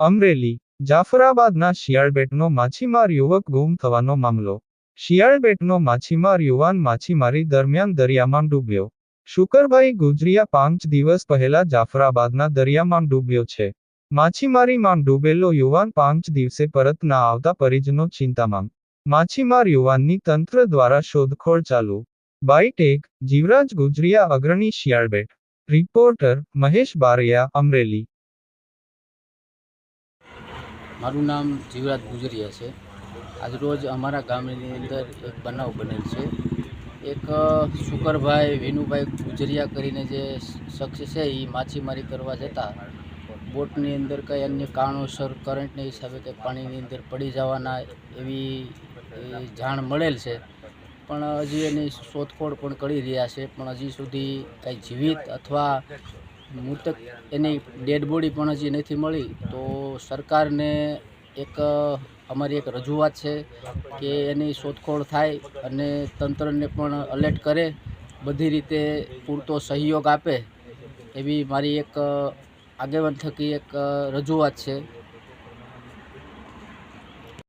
અમરેલી, જાફરાબાદના શિયાળબેટનો માછીમાર યુવક ગુમ થવાનો મામલો. શિયાળબેટનો માછીમાર યુવાન માછીમારી દરમિયાન દરિયામાં ડૂબ્યો. શુકરભાઈ ગુજરિયા પાંચ દિવસ પહેલા જાફરાબાદના દરિયામાં ડૂબ્યો છે. માછીમારીમાં ડૂબેલો યુવાન પાંચ દિવસે પરત ના આવતા પરિજનો ચિંતામાં. માછીમાર યુવાનની તંત્ર દ્વારા શોધખોળ ચાલુ. બાઈટેક જીવરાજ ગુજરિયા અગ્રણી શિયાળબેટ. રિપોર્ટર મહેશ બારિયા, અમરેલી. મારું નામ જીવરાજ ગુજરિયા છે. આજરોજ અમારા ગામની અંદર એક બનાવ બનેલ છે. એક શુકરભાઈ વિનુભાઈ ગુજરિયા કરીને જે શખ્સ છે એ માછીમારી કરવા જતા બોટની અંદર કંઈ અન્ય કારણોસર કરંટને હિસાબે કંઈ પાણીની અંદર પડી જવાના એવી જાણ મળેલ છે. પણ હજી એની શોધખોળ પણ કરી રહ્યા છે. પણ હજી સુધી કાંઈ જીવિત અથવા મૃતક એની ડેડ બોડી પણ હજી નથી મળી, તો સરકારને એક, અમારી એક રજૂઆત છે કે એની શોધખોળ થાય અને તંત્રને પણ અલર્ટ કરે, બધી રીતે પૂરતો સહયોગ આપે, એવી મારી એક આગેવાન થકી એક રજૂઆત છે.